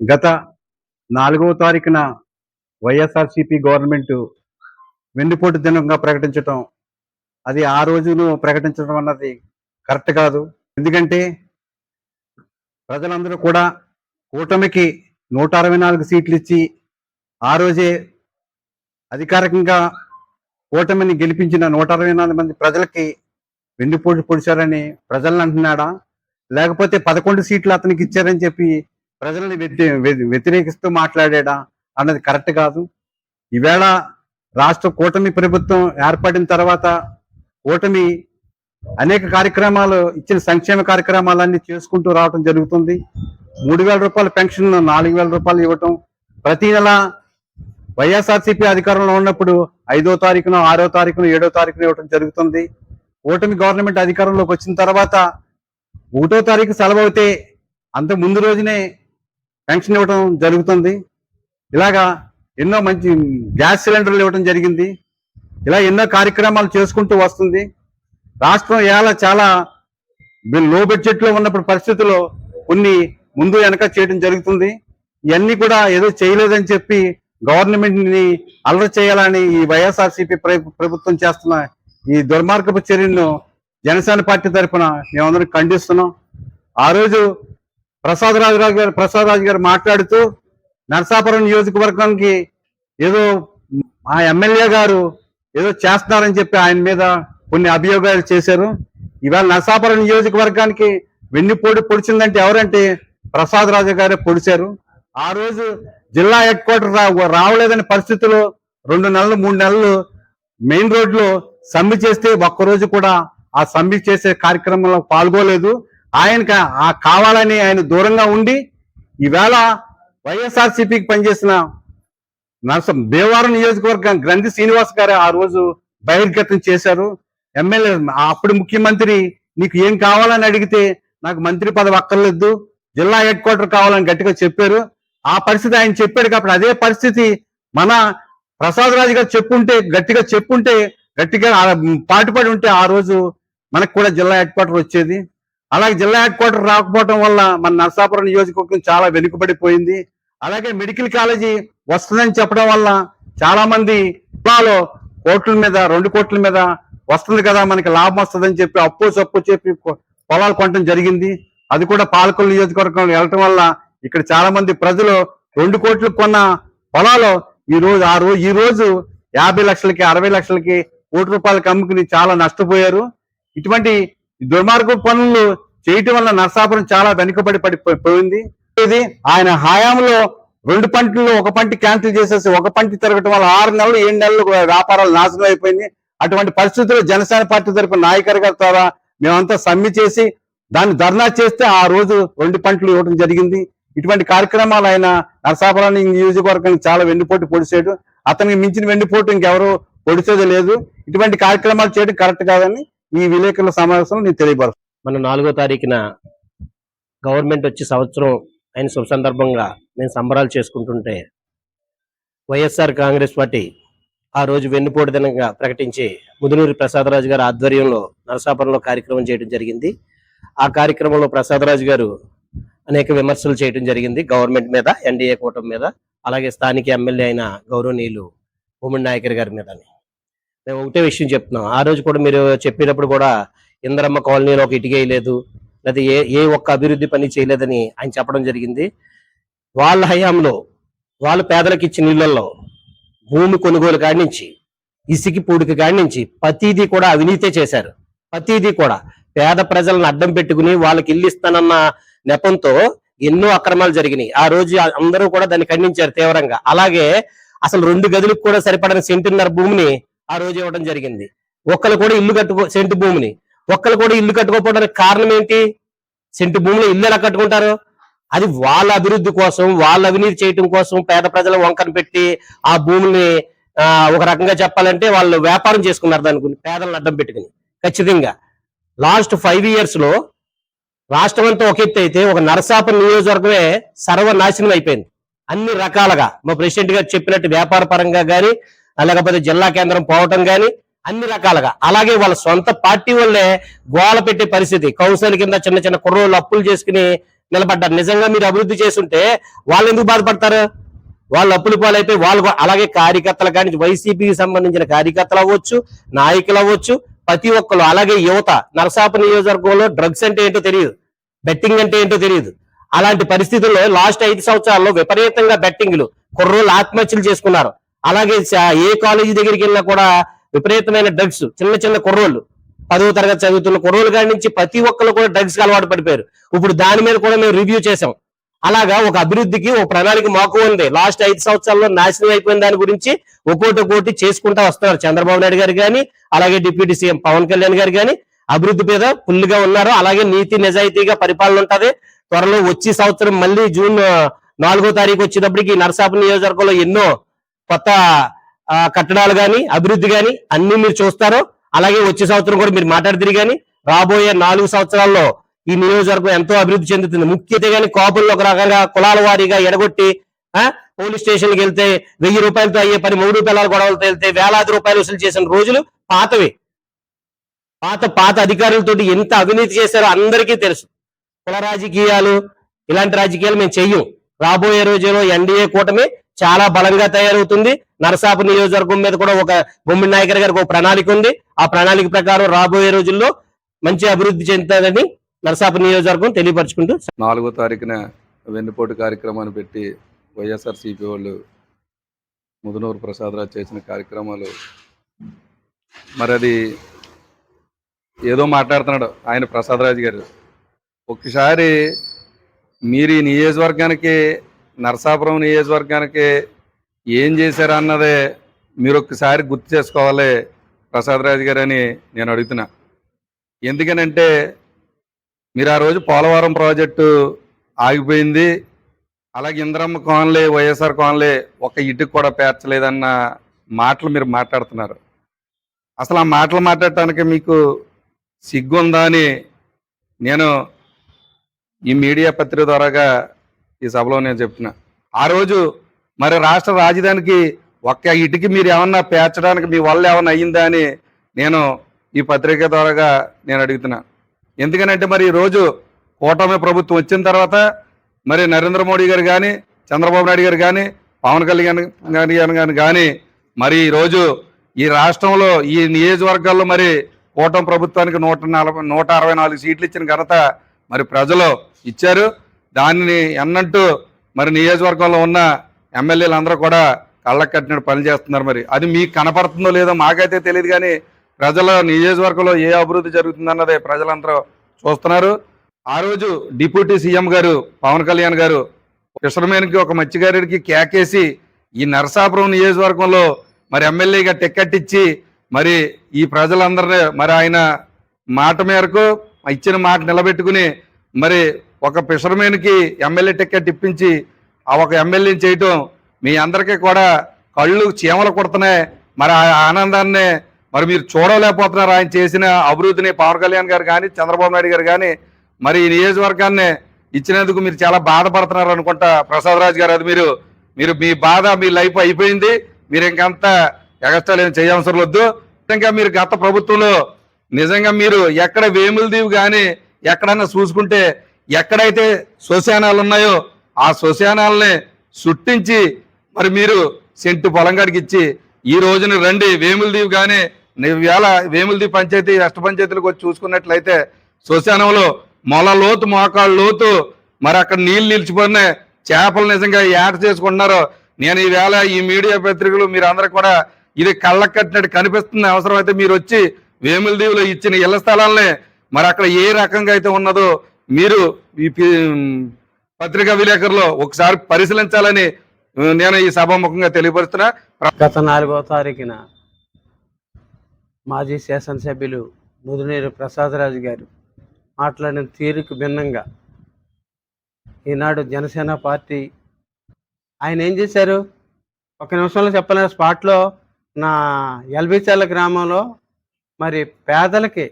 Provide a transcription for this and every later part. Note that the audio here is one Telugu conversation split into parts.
గత నాలుగవ తారీఖున వైఎస్ఆర్సిపి గవర్నమెంట్ వెన్నుపోటు దినంగా ప్రకటించటం అది ఆ రోజును ప్రకటించడం అన్నది కరెక్ట్ కాదు. ఎందుకంటే ప్రజలందరూ కూడా కూటమికి నూట అరవై నాలుగు సీట్లు ఇచ్చి ఆ రోజే అధికారికంగా కూటమిని గెలిపించిన నూట అరవై నాలుగు మంది ప్రజలకి వెన్నుపోటు పొడిచారని ప్రజలను అంటున్నాడా? లేకపోతే పదకొండు సీట్లు అతనికి ఇచ్చారని చెప్పి ప్రజల్ని వ్యతి వ్య- వ్యతిరేకిస్తూ మాట్లాడాడా అన్నది కరెక్ట్ కాదు. ఈవేళ రాష్ట్ర కూటమి ప్రభుత్వం ఏర్పడిన తర్వాత కూటమి అనేక కార్యక్రమాలు ఇచ్చిన సంక్షేమ కార్యక్రమాలన్నీ చేసుకుంటూ రావడం జరుగుతుంది. మూడు వేల రూపాయల పెన్షన్ నాలుగు వేల రూపాయలు ఇవ్వటం ప్రతి నెల వైఎస్ఆర్సీపీ అధికారంలో ఉన్నప్పుడు ఐదో తారీఖున ఆరో తారీఖున ఏడో తారీఖున ఇవ్వటం జరుగుతుంది. ఓటమి గవర్నమెంట్ అధికారంలోకి వచ్చిన తర్వాత ఒకటో తారీఖు సెలవు అయితే అంత ముందు రోజునే పెన్షన్ ఇవ్వటం జరుగుతుంది. ఇలాగా ఎన్నో మంచి గ్యాస్ సిలిండర్లు ఇవ్వడం జరిగింది. ఇలా ఎన్నో కార్యక్రమాలు చేసుకుంటూ వస్తుంది. రాష్ట్రం ఇవాళ చాలా లో బడ్జెట్లో ఉన్నప్పుడు పరిస్థితుల్లో కొన్ని ముందు వెనక చేయడం జరుగుతుంది. ఇవన్నీ కూడా ఏదో చేయలేదని చెప్పి గవర్నమెంట్ని అల్లరి చేయాలని ఈ వైఎస్ఆర్సీపీ ప్రభుత్వం చేస్తున్న ఈ దుర్మార్గపు చర్యలను జనసేన పార్టీ తరఫున మేమందరం ఖండిస్తున్నాం. ఆ రోజు ప్రసాద్ రాజు గారు ప్రసాద్ రాజు గారు మాట్లాడుతూ నరసాపురం నియోజకవర్గానికి ఏదో ఆ ఎమ్మెల్యే గారు ఏదో చేస్తున్నారని చెప్పి ఆయన మీద కొన్ని అభియోగాలు చేశారు. ఇవాళ నరసాపురం నియోజకవర్గానికి వెన్నుపోటు పొడిచిందంటే ఎవరంటే ప్రసాద్ రాజు గారే పొడిచారు. ఆ రోజు జిల్లా హెడ్ క్వార్టర్ రావలేదని పరిస్థితుల్లో రెండు నెలలు మూడు నెలలు మెయిన్ రోడ్లో సమ్మె చేస్తే ఒక్కరోజు కూడా ఆ సమ్మె చేసే కార్యక్రమంలో పాల్గొలేదు. ఆయనకి ఆ కావాలని ఆయన దూరంగా ఉండి ఈవేళ వైఎస్ఆర్సీపీకి పనిచేసిన నరసం దేవారం నియోజకవర్గం గ్రంథి శ్రీనివాస్ గారు ఆ రోజు బహిర్గతం చేశారు. ఎమ్మెల్యే అప్పుడు ముఖ్యమంత్రి నీకు ఏం కావాలని అడిగితే నాకు మంత్రి పదవి అక్కర్లేదు జిల్లా హెడ్ క్వార్టర్ కావాలని గట్టిగా చెప్పారు. ఆ పరిస్థితి ఆయన చెప్పాడు కాబట్టి అదే పరిస్థితి మన ప్రసాద్ రాజు గారు చెప్పుంటే గట్టిగా చెప్పుంటే గట్టిగా పాటుపడి ఉంటే ఆ రోజు మనకు కూడా జిల్లా హెడ్ క్వార్టర్ వచ్చేది. అలాగే జిల్లా హెడ్ క్వార్టర్ రాకపోవడం వల్ల మన నర్సాపురం నియోజకవర్గం చాలా వెనుకబడిపోయింది. అలాగే మెడికల్ కాలేజీ వస్తుందని చెప్పడం వల్ల చాలా మంది జిల్లాలో కోట్ల మీద రెండు కోట్ల మీద వస్తుంది కదా మనకి లాభం వస్తుందని చెప్పి అప్పు సప్పు చెప్పి పొలాలు కొనడం జరిగింది. అది కూడా పాలకొల్లు నియోజకవర్గం వెళ్ళటం వల్ల ఇక్కడ చాలా మంది ప్రజలు రెండు కోట్లు కొన్న పొలాలు ఈ రోజు ఆ రోజు ఈ రోజు యాభై లక్షలకి అరవై లక్షలకి కోటి రూపాయలకి అమ్ముకుని చాలా నష్టపోయారు. ఇటువంటి దుర్మార్గ పనులు చేయటం వల్ల నరసాపురం చాలా వెనుకబడి పడిపోయింది ఇది ఆయన హయాంలో రెండు పంటలు ఒక పంట క్యాన్సిల్ చేసేసి ఒక పంట తిరగటం వల్ల ఆరు నెలలు ఏడు నెలలు వ్యాపారాలు నాశనం అయిపోయింది. అటువంటి పరిస్థితుల్లో జనసేన పార్టీ తరపు నాయకర్ గారి ద్వారా మేమంతా సమ్మె చేసి దాన్ని ధర్నా చేస్తే ఆ రోజు రెండు పంటలు ఇవ్వడం జరిగింది. ఇటువంటి కార్యక్రమాలు ఆయన నరసాపురాన్ని నియోజకవర్గానికి చాలా వెన్నుపోటు పొడిచాడు. అతనికి మించిన వెన్నుపోటు ఇంకెవరు పొడిచేది లేదు. ఇటువంటి కార్యక్రమాలు చేయడం కరెక్ట్ కాదని ఈ విలేకరుల సమావేశంలో నేను తెలియపరుస్తాను మన నాలుగో తారీఖున గవర్నమెంట్ వచ్చి సంవత్సరం అయిన శుభ సందర్భంగా మేము సంబరాలు చేసుకుంటుంటే వైఎస్ఆర్ కాంగ్రెస్ పార్టీ ఆ రోజు వెన్నుపోటు దినంగా ప్రకటించి ముదునూరి ప్రసాదరాజు గారి ఆధ్వర్యంలో నరసాపురంలో కార్యక్రమం చేయడం జరిగింది. ఆ కార్యక్రమంలో ప్రసాదరాజు గారు అనేక విమర్శలు చేయడం జరిగింది. గవర్నమెంట్ మీద ఎన్డీఏ కూటమి మీద అలాగే స్థానిక ఎమ్మెల్యే అయిన గౌరవనీయులు ఉమ్మడి నాయకర్ గారి మీద మేము ఒకటే విషయం చెప్తున్నాం. ఆ రోజు కూడా మీరు చెప్పేటప్పుడు కూడా ఇందరమ్మ కాలనీలో ఒక ఇటుకేయలేదు లేదా ఏ ఏ ఒక్క అభివృద్ధి పని చేయలేదని ఆయన చెప్పడం జరిగింది. వాళ్ళ హయాంలో వాళ్ళ పేదలకు ఇచ్చిన ఇళ్ళలో భూమి కొనుగోలు కాడి నుంచి ఇసికి పూడికి కాడి నుంచి ప్రతిదీ కూడా అవినీతే చేశారు. ప్రతిదీ కూడా పేద ప్రజలను అడ్డం పెట్టుకుని వాళ్ళకి ఇల్లు ఇస్తానన్న నెపంతో ఎన్నో అక్రమాలు జరిగినాయి. ఆ రోజు అందరూ కూడా దాన్ని ఖండించారు తీవ్రంగా. అలాగే అసలు రెండు గదులకు కూడా సరిపడని సెంటున్నర భూమిని ఆ రోజు ఇవ్వడం జరిగింది. ఒక్కరు కూడా ఇల్లు కట్టుకో సెంటు భూమిని. ఒక్కరు కూడా ఇల్లు కట్టుకోకపోవడానికి కారణం ఏంటి? సెంటు భూమిలో ఇల్లు ఎలా కట్టుకుంటారు? అది వాళ్ళ అభివృద్ధి కోసం వాళ్ళ అవినీతి చేయటం కోసం పేద ప్రజల వంకన పెట్టి ఆ భూమిని ఒక రకంగా చెప్పాలంటే వాళ్ళు వ్యాపారం చేసుకున్నారు దాని గురించి పేదలను అడ్డం పెట్టుకుని. ఖచ్చితంగా. లాస్ట్ ఫైవ్ ఇయర్స్లో రాష్ట్రం అంతా ఒక ఎత్తు అయితే ఒక నరసాపురం నియోజకవర్గమే సర్వనాశనం అయిపోయింది. అన్ని రకాలుగా మా ప్రెసిడెంట్ గారు చెప్పినట్టు వ్యాపార పరంగా కానీ లేకపోతే జిల్లా కేంద్రం పోవటం కానీ అన్ని రకాలుగా. అలాగే వాళ్ళ సొంత పార్టీ వాళ్ళే గోళ పెట్టే పరిస్థితి. కౌన్సిల్ కింద చిన్న చిన్న కుర్రోళ్ళు అప్పులు చేసుకుని నిలబడ్డారు. నిజంగా మీరు అభివృద్ధి చేస్తుంటే వాళ్ళు ఎందుకు బాధపడతారు? వాళ్ళు అప్పులు పాలైపోయి వాళ్ళు అలాగే కార్యకర్తలు కానీ వైసీపీకి సంబంధించిన కార్యకర్తలు అవ్వచ్చు నాయకులు అవ్వచ్చు ప్రతి ఒక్కరు అలాగే యువత నరసాప నియోజకవర్గంలో డ్రగ్స్ అంటే ఏంటో తెలియదు. బెట్టింగ్ అంటే ఏంటో తెలియదు. అలాంటి పరిస్థితుల్లో లాస్ట్ ఐదు సంవత్సరాల్లో విపరీతంగా బెట్టింగ్లు కుర్రోళ్ళు ఆత్మహత్యలు చేసుకున్నారు. అలాగే ఏ కాలేజీ దగ్గరికి వెళ్ళినా కూడా విపరీతమైన డ్రగ్స్ చిన్న చిన్న కుర్రోళ్ళు. పదవ తరగతి చదువుతున్న కుర్రోళ్ళు కాడి నుంచి ప్రతి ఒక్కరు కూడా డ్రగ్స్ అలవాటు పడిపోయారు. ఇప్పుడు దాని మీద కూడా మేము రివ్యూ చేసాం అలాగా ఒక అభివృద్ధికి ఒక ప్రణాళిక మాకు ఉంది. లాస్ట్ ఐదు సంవత్సరాల్లో నాశనం అయిపోయిన దాని గురించి ఒక్కోటి ఒక్కోటి చేసుకుంటా వస్తున్నారు. చంద్రబాబు నాయుడు గారు కానీ అలాగే డిప్యూటీ సీఎం పవన్ కళ్యాణ్ గారు కానీ అభివృద్ధి మీద ఫుల్గా ఉన్నారు. అలాగే నీతి నిజాయితీగా పరిపాలన ఉంటది. త్వరలో వచ్చే సంవత్సరం మళ్ళీ జూన్ నాలుగో తారీఖు వచ్చేటప్పటికి నరసాపు నియోజకవర్గంలో ఎన్నో కొత్త కట్టడాలు కానీ అభివృద్ధి కానీ అన్ని మీరు చూస్తారు. అలాగే వచ్చే సంవత్సరం కూడా మీరు మాట్లాడుతురు కానీ రాబోయే నాలుగు సంవత్సరాల్లో ఈ నియోజకవర్గం ఎంతో అభివృద్ధి చెందుతుంది. ముఖ్యత గాని కాపుల్లో ఒక రకంగా కులాల వారీగా ఎడగొట్టి పోలీస్ స్టేషన్కి వెళ్తే వెయ్యి రూపాయలతో అయ్యే పని మూడు పిల్లల గొడవలతో వెళ్తే వేలాది రూపాయలు వసూలు చేసిన రోజులు పాతవి. పాత పాత అధికారులతోటి ఎంత అవినీతి చేశారో అందరికీ తెలుసు. కుల రాజకీయాలు ఇలాంటి రాజకీయాలు మేము చెయ్యం. రాబోయే రోజుల్లో ఎన్డీఏ కూటమి చాలా బలంగా తయారవుతుంది. నరసాపు నియోజకవర్గం మీద కూడా ఒక బొమ్మిడి నాయకర్ గారికి ఒక ప్రణాళిక ఉంది. ఆ ప్రణాళిక ప్రకారం రాబోయే రోజుల్లో మంచి అభివృద్ధి చెందుతుందని నరసాపు నియోజకవర్గం తెలియపరచుకుంటూ నాలుగో తారీఖున వెన్నుపోటు కార్యక్రమాన్ని పెట్టి వైఎస్ఆర్సీపీ వాళ్ళు ముదునూరు ప్రసాదరాజు చేసిన కార్యక్రమాలు. మరి అది ఏదో మాట్లాడుతున్నాడు ఆయన ప్రసాదరాజు గారు. ఒకసారి మీరు ఈ నియోజకవర్గానికి నరసాపురం నియోజకవర్గానికి ఏం చేశారు అన్నదే మీరు ఒక్కసారి గుర్తు చేసుకోవాలి ప్రసాదరాజు గారు అని నేను అడుగుతున్నా. ఎందుకనంటే మీరు ఆ రోజు పోలవరం ప్రాజెక్టు ఆగిపోయింది. అలాగే ఇంద్రమ్మ కోన్లే వైఎస్ఆర్ కోన్లే ఒక ఇటుకు కూడా పేర్చలేదన్న మాటలు మీరు మాట్లాడుతున్నారు. అసలు ఆ మాటలు మాట్లాడటానికి మీకు సిగ్గుందా అని నేను ఈ మీడియా పత్రిక ద్వారాగా ఈ సభలో నేను చెప్తున్నా. ఆ రోజు మరి రాష్ట్ర రాజధానికి ఒక్క ఇటుకి మీరు ఏమన్నా పేర్చడానికి మీ వల్ల ఏమన్నా అయ్యిందా అని నేను ఈ పత్రిక ద్వారాగా నేను అడుగుతున్నాను ఎందుకనంటే మరి ఈరోజు కూటమి ప్రభుత్వం వచ్చిన తర్వాత మరి నరేంద్ర మోడీ గారు కానీ చంద్రబాబు నాయుడు గారు కానీ పవన్ కళ్యాణ్ గారు కానీ కానీ మరి ఈరోజు ఈ రాష్ట్రంలో ఈ నియోజకవర్గాల్లో మరి కూటమి ప్రభుత్వానికి నూట నలభై నూట అరవై నాలుగు సీట్లు ఇచ్చిన ఘనత మరి ప్రజలు ఇచ్చారు. దానిని ఎన్నంటూ మరి నియోజకవర్గంలో ఉన్న ఎమ్మెల్యేలు అందరూ కూడా కళ్ళకు కట్టినట్టు పని చేస్తున్నారు మరి. అది మీకు కనపడుతుందో లేదో మాకైతే తెలియదు కానీ ప్రజల నియోజకవర్గంలో ఏ అభివృద్ధి జరుగుతుందన్నదే ప్రజలందరూ చూస్తున్నారు. ఆ రోజు డిప్యూటీ సీఎం గారు పవన్ కళ్యాణ్ గారు కృష్ణమేనికి ఒక మత్స్యకారుడికి కేకేసి ఈ నరసాపురం నియోజకవర్గంలో మరి ఎమ్మెల్యేగా టిక్కెట్ ఇచ్చి మరి ఈ ప్రజలందరినీ మరి ఆయన మాట మేరకు ఇచ్చిన మాట నిలబెట్టుకుని మరి ఒక ఫిషర్మెన్కి ఎమ్మెల్యే టిక్కెట్ ఇప్పించి ఆ ఒక ఎమ్మెల్యేని చేయటం మీ అందరికీ కూడా కళ్ళు చీమలు కొడుతున్నాయి. మరి ఆ ఆనందాన్ని మరి మీరు చూడలేకపోతున్నారు. ఆయన చేసిన అభివృద్ధిని పవన్ కళ్యాణ్ గారు కానీ చంద్రబాబు నాయుడు గారు కానీ మరి ఈ నియోజకవర్గాన్ని ఇచ్చినందుకు మీరు చాలా బాధపడుతున్నారు అనుకుంటా ప్రసాదరాజు గారు. అది మీరు మీరు మీ బాధ మీ లైఫ్ అయిపోయింది. మీరు ఇంకంత ఎగస్ట్రాలు ఏం చేయవసరం వద్దు. ఇంకా మీరు గత ప్రభుత్వంలో నిజంగా మీరు ఎక్కడ వేములదీవి కానీ ఎక్కడన్నా చూసుకుంటే ఎక్కడైతే శ్మశానాలు ఉన్నాయో ఆ శ్మశానాలని సుట్టించి మరి మీరు సెంటు పొలంగాడికి ఇచ్చి ఈ రోజున రండి. వేములదీవి కానీ వేళ వేములది పంచాయతీ అష్ట పంచాయతీలకు వచ్చి చూసుకున్నట్లయితే శ్మశానంలో మొల లోతు మోకాళ్ళ లోతు మరి అక్కడ నీళ్ళు నిలిచిపోయినాయి. చేపలు నిజంగా ఏట చేసుకుంటున్నారు. నేను ఈ వేళ ఈ మీడియా పత్రికలు మీరు అందరూ కూడా ఇది కళ్ళకు కట్టినట్టు కనిపిస్తుంది అవసరమైతే మీరు వచ్చి వేములదీవిలో ఇచ్చిన ఇళ్ళ స్థలాలని మరి అక్కడ ఏ రకంగా అయితే ఉన్నదో మీరు ఈ పత్రికా విలేకరులో ఒకసారి పరిశీలించాలని నేను ఈ సభాముఖంగా తెలియపరుస్తున్నా. గత నాలుగవ తారీఖున మాజీ శాసనసభ్యులు ముదునేరు ప్రసాదరాజు గారు మాట్లాడిన తీరుకు భిన్నంగా ఈనాడు జనసేన పార్టీ ఆయన ఏం చేశారు? ఒక నిమిషంలో చెప్పలేని స్పాట్లో నా ఎల్బిచాల గ్రామంలో మరి పేదలకి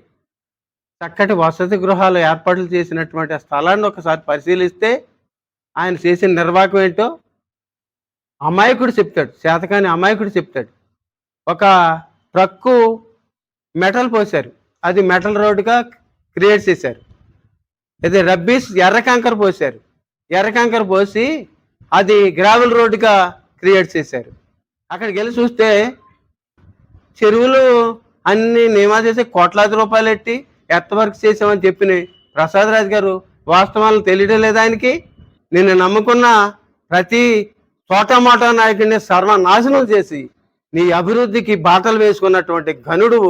చక్కటి వసతి గృహాలు ఏర్పాట్లు చేసినటువంటి ఆ స్థలాన్ని ఒకసారి పరిశీలిస్తే ఆయన చేసిన నిర్వాహకం ఏంటో అమాయకుడు చెప్తాడు. చేతకాని అమాయకుడు చెప్తాడు. ఒక ట్రక్కు మెటల్ పోశారు. అది మెటల్ రోడ్డుగా క్రియేట్ చేశారు. ఇది రబ్బీస్ ఎర్ర కంకర పోశారు. ఎర్ర కంకర పోసి అది గ్రావెల్ రోడ్డుగా క్రియేట్ చేశారు. అక్కడికి వెళ్ళి చూస్తే చెరువులు అన్ని నియమా చేసి కోట్లాది రూపాయలు ఎట్టి ఎత్త వర్క్ చేసామని చెప్పిన ప్రసాద్ రాజ్ గారు వాస్తవాలను తెలియడం లేదా ఆయనకి. నిన్ను నమ్ముకున్న ప్రతి చోటమాటా నాయకుడిని సర్వనాశనం చేసి నీ అభివృద్ధికి బాటలు వేసుకున్నటువంటి ఘనుడు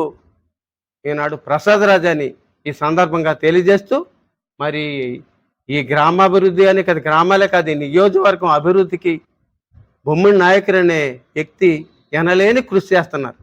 ఈనాడు ప్రసాదరాజ్ అని ఈ సందర్భంగా తెలియజేస్తూ మరి ఈ గ్రామాభివృద్ధి అని కాదు గ్రామాలే కాదు ఈ నియోజకవర్గం అభివృద్ధికి బొమ్మిడి నాయకుడు అనే వ్యక్తి ఎనలేని కృషి చేస్తున్నారు.